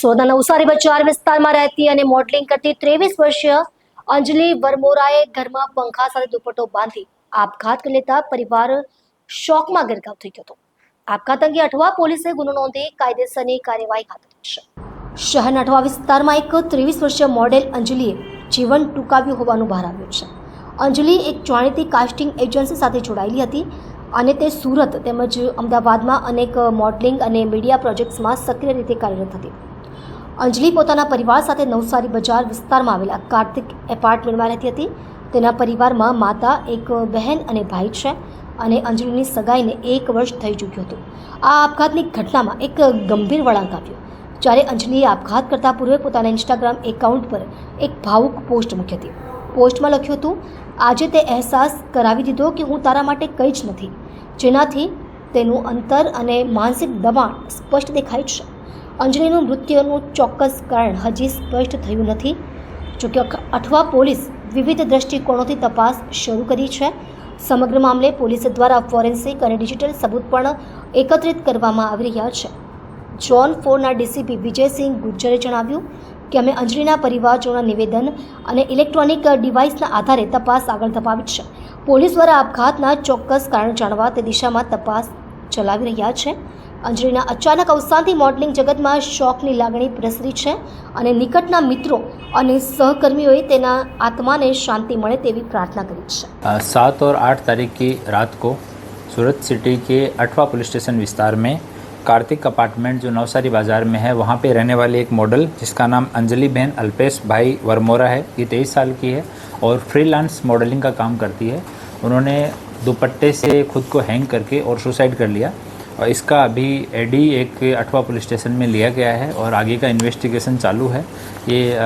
સુરતના નવસારી બજાર વિસ્તારમાં રહેતી અને મોડલિંગ કરતી ત્રેવીસ વર્ષીય અંજલિ વરમોરાએ ઘરમાં પંખા સાથે દુપટ્ટો બાંધી આપઘાત કરી લેતા પરિવાર શોકમાં ગરકાવ થઈ ગયો હતો. આપઘાત અંગે અઠવા પોલીસે ગુનો નોંધી કાયદેસરની કાર્યવાહી હાથ ધરી છે. શહેરના અઠવા વિસ્તારમાં એક ત્રેવીસ વર્ષીય મોડેલ અંજલિએ જીવન ટૂંકાવ્યું હોવાનું બહાર આવ્યું છે. અંજલિ એક જાણીતી કાસ્ટિંગ એજન્સી સાથે જોડાયેલી હતી અને તે સુરત તેમજ અમદાવાદમાં અનેક મોડલિંગ અને મીડિયા પ્રોજેક્ટ્સમાં સક્રિય રીતે કાર્યરત હતી. અંજલિ પોતાના પરિવાર સાથે નવસારી બજાર વિસ્તારમાં આવેલા કાર્તિક એપાર્ટમેન્ટમાં રહેતી હતી. તેના પરિવારમાં માતા, એક બહેન અને ભાઈ છે અને અંજલિની સગાઈને એક વર્ષ થઈ ચૂક્યું હતું. આ આપઘાતની ઘટનામાં એક ગંભીર વળાંક આવ્યો. જ્યારે અંજલિએ આપઘાત કરતા પૂર્વે પોતાના ઇન્સ્ટાગ્રામ એકાઉન્ટ પર એક ભાવુક પોસ્ટ મૂકી હતી. પોસ્ટમાં લખ્યું હતું, આજે તે અહેસાસ કરાવી દીધો કે હું તારા માટે કંઈ જ નથી. જેનાથી તેનું અંતર અને માનસિક દબાણ સ્પષ્ટ દેખાય છે. અંજલિનું મૃત્યુનું ચોક્કસ કારણ હજી સ્પષ્ટ થયું નથી. જોકે અઠવા પોલીસ વિવિધ દ્રષ્ટિકોણોથી તપાસ શરૂ કરી છે. સમગ્ર મામલે પોલીસ દ્વારા ફોરેન્સિક અને ડિજિટલ સબૂત પણ એકત્રિત કરવામાં આવી રહ્યા છે. જોન ફોરના ડીસીપી વિજયસિંહ ગુજ્જરે જણાવ્યું કે અમે અંજલિના પરિવારજોના નિવેદન અને ઇલેક્ટ્રોનિક ડિવાઇસના આધારે તપાસ આગળ ધપાવી છે. પોલીસ દ્વારા આપઘાતના ચોક્કસ કારણ જાણવા તે દિશામાં તપાસ ચલાવી રહ્યા છે. અંજલિના અચાનક અવસાનથી મોડલિંગ જગતમાં શોકની લાગણી પ્રસરી છે અને નિકટના મિત્રો અને સહકર્મીઓએ તેના આત્માને શાંતિ મળે તેવી પ્રાર્થના કરી છે सात और आठ तारीख की रात को सूरत सिटी के अठवा पुलिस स्टेशन विस्तार में कार्तिक अपार्टमेंट जो नवसारी बाज़ार में है वहाँ पे रहने वाली एक मॉडल जिसका नाम अंजलि बहन अल्पेश भाई वर्मोरा है ये तेईस साल की है और फ्रीलांस मॉडलिंग का काम करती है उन्होंने दुपट्टे से खुद को हैंग करके और सुसाइड कर लिया और इसका अभी एडी एक अठवा पुलिस स्टेशन में लिया गया है और आगे का इन्वेस्टिगेशन चालू है। ये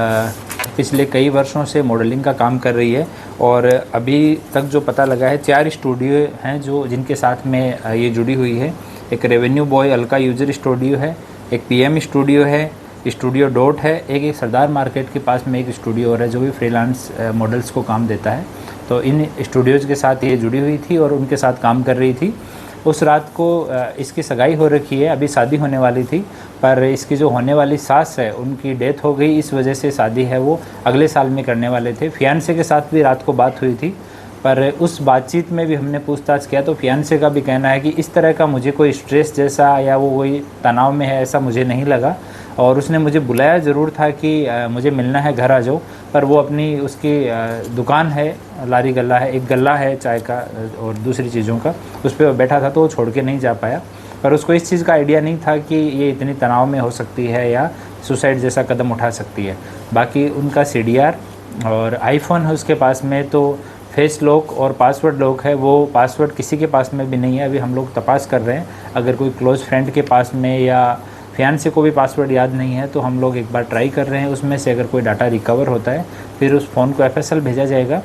पिछले कई वर्षों से मॉडलिंग का काम कर रही है और अभी तक जो पता लगा है, चार स्टूडियो हैं जो जिनके साथ में ये जुड़ी हुई है। एक रेवेन्यू बॉय अलका यूज़र स्टूडियो है, एक पीएम स्टूडियो है स्टूडियो डॉट है, एक एक सरदार मार्केट के पास में एक स्टूडियो और है जो भी फ्रीलांस मॉडल्स को काम देता है। तो इन स्टूडियोज़ के साथ ये जुड़ी हुई थी और उनके साथ काम कर रही थी। उस रात को इसकी सगाई हो रखी है। अभी शादी होने वाली थी, पर इसकी जो होने वाली सास है, उनकी डेथ हो गई। इस वजह से शादी है वो अगले साल में करने वाले थे। फियांसे के साथ भी रात को बात हुई थी, पर उस बातचीत में भी हमने पूछताछ किया तो फियांसे का भी कहना है कि इस तरह का मुझे कोई स्ट्रेस जैसा या वो कोई तनाव में है, ऐसा मुझे नहीं लगा। और उसने मुझे बुलाया ज़रूर था कि मुझे मिलना है घर आ जाओ। पर वो अपनी उसकी दुकान है, लारी गल्ला है, एक गल्ला है चाय का और दूसरी चीज़ों का, उस पर बैठा था तो वो छोड़ के नहीं जा पाया। पर उसको इस चीज़ का आइडिया नहीं था कि ये इतनी तनाव में हो सकती है या सुसाइड जैसा कदम उठा सकती है। बाकी उनका सीडीआर और आईफोन है उसके पास में तो फेस लॉक और पासवर्ड लॉक है, वो पासवर्ड किसी के पास में भी नहीं है, अभी हम लोग तपास कर रहे हैं। अगर कोई क्लोज फ्रेंड के पास में या फियांसे को भी पासवर्ड याद नहीं है तो हम लोग एक बार ट्राई कर रहे हैं। उसमें से अगर कोई डाटा रिकवर होता है, फिर उस फ़ोन को FSL भेजा जाएगा।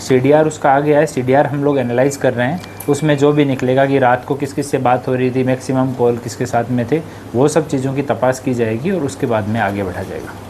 CDR उसका आ गया है। सी हम लोग एनालाइज कर रहे हैं। उसमें जो भी निकलेगा कि रात को किस किस से बात हो रही थी मैक्सिमम कॉल किसके साथ में थे, वो सब चीज़ों की तपास की जाएगी और उसके बाद में आगे बढ़ा जाएगा।